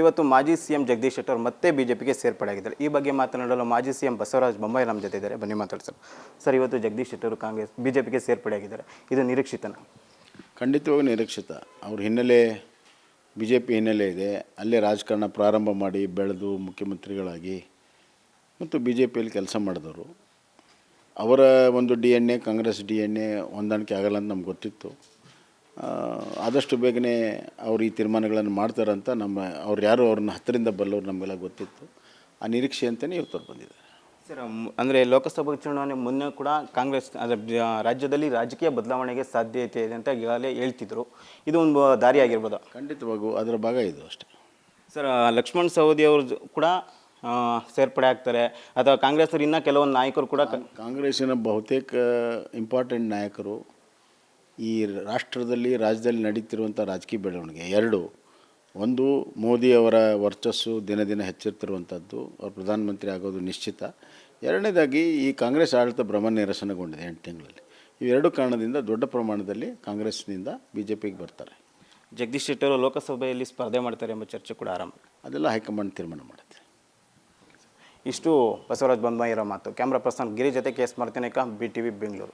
ಇವತ್ತು ಮಾಜಿ C M Jagadish Shettar ಮತ್ತೆ ಬಿ ಜೆ ಪಿಗೆ ಸೇರ್ಪಡೆಯಾಗಿದ್ದಾರೆ. ಈ ಬಗ್ಗೆ ಮಾತನಾಡಲು ಮಾಜಿ ಸಿ ಎಂ ಬಸವರಾಜ ಬೊಮ್ಮಾಯಿ ನಮ್ಮ ಜೊತೆ ಇದ್ದಾರೆ. ಬನ್ನಿ ಮಾತಾಡ್ಸೋಣ. ಸರ್, ಇವತ್ತು ಜಗದೀಶ್ ಶೆಟ್ಟರು ಕಾಂಗ್ರೆಸ್ ಬಿ ಜೆ ಪಿಗೆ ಸೇರ್ಪಡೆಯಾಗಿದ್ದಾರೆ. ಇದು ನಿರೀಕ್ಷಿತನ ಖಂಡಿತವಾಗಿ ನಿರೀಕ್ಷಿತ. ಅವ್ರ ಹಿನ್ನೆಲೆ ಬಿ ಜೆ ಪಿ ಹಿನ್ನೆಲೆ ಇದೆ. ಅಲ್ಲೇ ರಾಜಕಾರಣ ಪ್ರಾರಂಭ ಮಾಡಿ ಬೆಳೆದು ಮುಖ್ಯಮಂತ್ರಿಗಳಾಗಿ ಮತ್ತು ಬಿ ಜೆ ಪಿಯಲ್ಲಿ ಕೆಲಸ ಮಾಡಿದವರು. ಅವರ ಒಂದು D N A, Congress D N A ಹೊಂದಾಣಿಕೆ ಆಗಲ್ಲ ಅಂತ ನಮ್ಗೆ ಗೊತ್ತಿತ್ತು. ಆದಷ್ಟು ಬೇಗನೆ ಅವ್ರು ಈ ತೀರ್ಮಾನಗಳನ್ನು ಮಾಡ್ತಾರಂತ ನಮ್ಮ ಅವ್ರು ಯಾರು ಅವ್ರನ್ನ ಹತ್ತರಿಂದ ಬಲ್ಲವ್ರು ನಮಗೆಲ್ಲ ಗೊತ್ತಿತ್ತು. ಆ ನಿರೀಕ್ಷೆ ಅಂತಲೇ ಇವತ್ತು ಬಂದಿದ್ದಾರೆ. ಸರ್ ಅಂದರೆ ಲೋಕಸಭಾ ಚುನಾವಣೆ ಮುನ್ನ ಕೂಡ ಕಾಂಗ್ರೆಸ್ ಅದರ ರಾಜ್ಯದಲ್ಲಿ ರಾಜಕೀಯ ಬದಲಾವಣೆಗೆ ಸಾಧ್ಯತೆ ಇದೆ ಅಂತ ಈಗಾಗಲೇ ಹೇಳ್ತಿದ್ರು. ಇದು ಒಂದು ದಾರಿ ಆಗಿರ್ಬೋದು ಖಂಡಿತವಾಗೂ ಅದರ ಭಾಗ ಇದು ಅಷ್ಟೇ. ಸರ್ ಲಕ್ಷ್ಮಣ್ ಸವದಿ ಅವರು ಕೂಡ ಸೇರ್ಪಡೆ ಆಗ್ತಾರೆ. ಅಥವಾ ಕಾಂಗ್ರೆಸ್ನವ್ರು ಇನ್ನೂ ಕೆಲವೊಂದು ನಾಯಕರು ಕೂಡ ಕಾಂಗ್ರೆಸ್ಸಿನ ಬಹುತೇಕ ಇಂಪಾರ್ಟೆಂಟ್ ನಾಯಕರು ಈ ರಾಷ್ಟ್ರದಲ್ಲಿ ರಾಜ್ಯದಲ್ಲಿ ನಡೀತಿರುವಂಥ ರಾಜಕೀಯ ಬೆಳವಣಿಗೆ. ಎರಡು ಒಂದು ಮೋದಿಯವರ ವರ್ಚಸ್ಸು ದಿನ ದಿನ ಹೆಚ್ಚುತ್ತಿರುವಂಥದ್ದು ಅವರು ಪ್ರಧಾನಮಂತ್ರಿ ಆಗೋದು ನಿಶ್ಚಿತ. ಎರಡನೇದಾಗಿ ಈ ಕಾಂಗ್ರೆಸ್ ಆಡಳಿತ ಭ್ರಮ ನಿರಸನಗೊಂಡಿದೆ ಎಂಟು ತಿಂಗಳಲ್ಲಿ. ಇವೆರಡು ಕಾರಣದಿಂದ ದೊಡ್ಡ ಪ್ರಮಾಣದಲ್ಲಿ ಕಾಂಗ್ರೆಸ್ನಿಂದ ಬಿ ಜೆ ಪಿಗೆ ಬರ್ತಾರೆ. ಜಗದೀಶ್ ಶೆಟ್ಟರು ಲೋಕಸಭೆಯಲ್ಲಿ ಸ್ಪರ್ಧೆ ಮಾಡ್ತಾರೆ ಎಂಬ ಚರ್ಚೆ ಕೂಡ ಆರಂಭ. ಅದೆಲ್ಲ ಹೈಕಮಾಂಡ್ ತೀರ್ಮಾನ ಮಾಡುತ್ತೆ. ಇಷ್ಟು ಬಸವರಾಜ್ ಬೊಮ್ಮಾಯಿರೋ ಮಾತು. ಕ್ಯಾಮ್ರಾ ಪರ್ಸನ್ ಗಿರಿ ಜೊತೆ ಕೇಸ್ ಮಾಡ್ತೇನೆ ಬಿ ಟಿ ವಿ ಬೆಂಗಳೂರು